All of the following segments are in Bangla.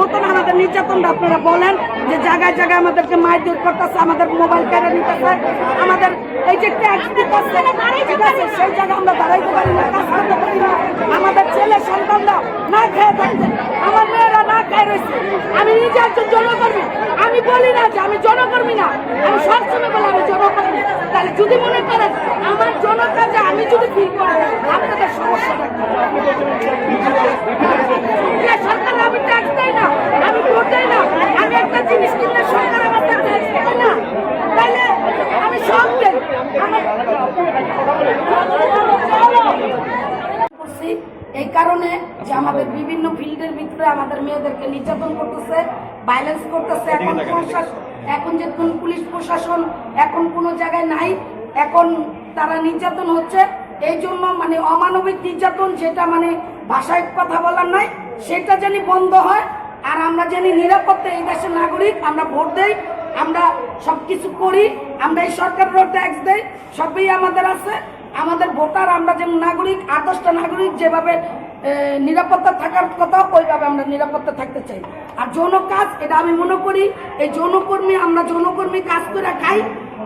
মতন আমাদের নির্যাতনটা আপনারা বলেন যে জায়গায় জায়গায় আমাদেরকে মারধর করতেছে, আমাদের মোবাইল কেড়ে নিতেছে, আমাদের এই যে ট্যাক্স দিতেছে, ঠিক আছে? সেই জায়গায় আমরা দাঁড়াইতে পারি না, কাজ করতে পারি না। আমাদের ছেলে সন্তানরা না খেয়ে থাকছে। আমার মেয়েরা না খেয়ে রয়েছে। আমি নিজে একজন জনকর্মী। আমি বলি না যে আমি জনকর্মী না। আমি সবসময় বলি আমি জনকর্মী। তাহলে যদি মনে করেন, আমার জনতা যে আমি যদি ফিল করি আপনাদের সমস্যা থাকবে সরকার আমি ট্যাক্স দেই না আমি ভোট দেই না আমি একটা জিনিস কিনলে সরকার আমার ট্যাক্স দেয় না তাহলে আমি সব দেই আমার করছি এই কারণে যে আমাদের বিভিন্ন ফিল্ডের ভিতরে আমাদের মেয়েদেরকে নির্যাতন করতেছে ভাইলেন্স করতেছে। এখন প্রশাসন এখন যে কোন পুলিশ প্রশাসন এখন কোনো জায়গায় নাই এখন তারা নির্যাতন হচ্ছে। এই জন্য মানে অমানবিক নির্যাতন যেটা মানে ভাষায় কথা বলার নাই সেটা যেন বন্ধ হয়। আর আমরা জানি নিরাপত্তা এই দেশের নাগরিক আমরা ভোট দেই আমরা সব কিছু করি আমরা এই সরকারেরও ট্যাক্স দেই সবই আমাদের আছে। আমাদের ভোটার, আমরা যেমন নাগরিক আদর্শটা নাগরিক, যেভাবে নিরাপত্তা থাকার কথা ওইভাবে আমরা নিরাপত্তা থাকতে চাই। আর যৌন কাজ, এটা আমি মনে করি, এই যৌনকর্মী, আমরা যৌনকর্মী কাজ করে খাই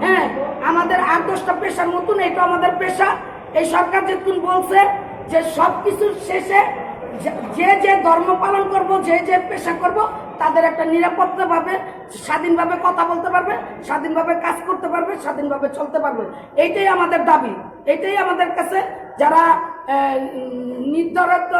হ্যাঁ? আমাদের আদর্শটা পেশার মতন এটা আমাদের পেশা। এই সরকার যেতুন বলছে যে সব কিছুর শেষে যে- যে ধর্ম পালন করব, যে যে পেশা করব, তাদের একটা নিরাপত্তাভাবে স্বাধীনভাবে কথা বলতে পারবে, স্বাধীনভাবে কাজ করতে পারবে, স্বাধীনভাবে চলতে পারবে। এইটাই আমাদের দাবি। এইটাই আমাদের কাছে যারা নির্ধারিত,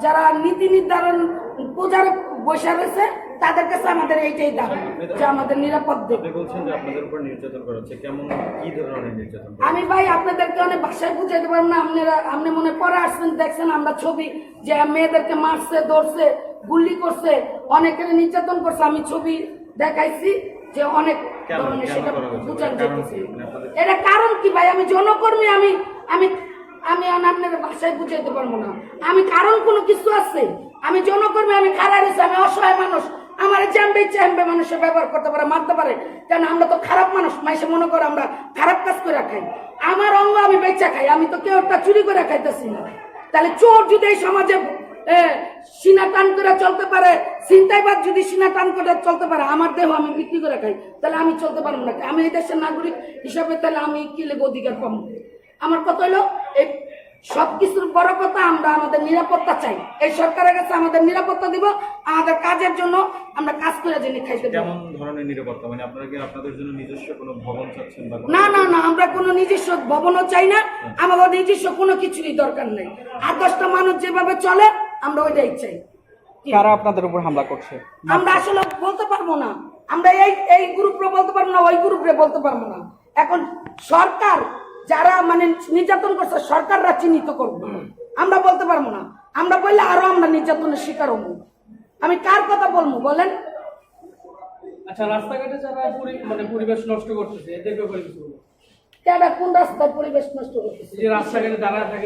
যারা নীতি নির্ধারণ পূজার বসে রয়েছে তাদের কাছে আমাদের এইটাই দাবি যে আমাদের নিরাপদ আপনি বলছেন যে আপনাদের উপর নির্যাতন করা হচ্ছে। কেমন কি ধরনের নির্যাতন আমি ভাই আপনাদেরকে অনেক ভাষায় বুঝাইতে পারব না আপনারা আপনি মনে পরে আসছেন দেখছেন আমরা ছবি যে মেয়েদেরকে মারছে ধরছে গুলি করছে অনেকের নির্যাতন করছে আমি ছবি দেখাইছি যে অনেক ধরনের সেটা বুঝান কারণ যেতেছি কি? মানে এটা কারণ কি ভাই? আমি জনকর্মী আমি আমি আমি আপনার ভাষায় বুঝাইতে পারব না। আমি কারণ কোনো কিছু আছে? আমি জনকর্মী আমি খারাপ আমি অসহায় মানুষ। আমার জ্যাম্বে চ্যাম্বে মানুষের ব্যবহার করতে পারে, মারতে পারে। কেন আমরা তো খারাপ মানুষ, মাইসে মনে করে আমরা খারাপ কাজ করে খাই। আমার অঙ্গ আমি বেচা খাই, আমি তো কেউ একটা চুরি করে খাইতেছি না। তাহলে চোর যদি এই সমাজে সিনা টান করে চলতে পারে চিন্তাইবাদ যদি সিনা টান করে চলতে পারে, আমার দেহ আমি বিক্রি করে খাই, তাহলে আমি চলতে পারব না। আমি এই দেশের নাগরিক হিসাবে তাহলে আমি কি লেগে অধিকার পাবো? আমার কথা হলো, এই সব কিছুর বড় কথা আমরা আমাদের নিরাপত্তা চাই। এই সরকারের কাছে আমাদের নিরাপত্তা দিব আমাদের কাজের জন্য আমরা কাজ করে যিনি খাইতে কেমন ধরনের নিরাপত্তা? মানে আপনারা কি আপনাদের জন্য নিজস্ব কোনো ভবন চাচ্ছেন বা না না না আমরা কোনো নিজস্ব ভবনও চাই না। আমাদের নিজস্ব কোনো কিছুই দরকার নেই। আর দশটা মানুষ যেভাবে চলে আমরা ওইটাই চাই? কারা আপনাদের উপর হামলা করছে? আমরা আসলে বলতে পারব না। আমরা এই এই গ্রুপে বলতে পারব না ওই গ্রুপে বলতে পারব না। এখন সরকার যারা মানে নির্যাতন করছে সরকাররা চিহ্নিত করব। আমরা বলতে পারব না। আমরা বললে আরও আমরা নির্যাতনের শিকার হব। আমি কার কথা বলব বলেন? আচ্ছা রাস্তাঘাটে যারা মানে পরিবেশ নষ্ট করতেছে এদের ব্যাপারে কিছু কোন রাস্তায় পরিবেশ নষ্ট করতেছে? যে রাস্তাঘাটে দাঁড়ায় থাকে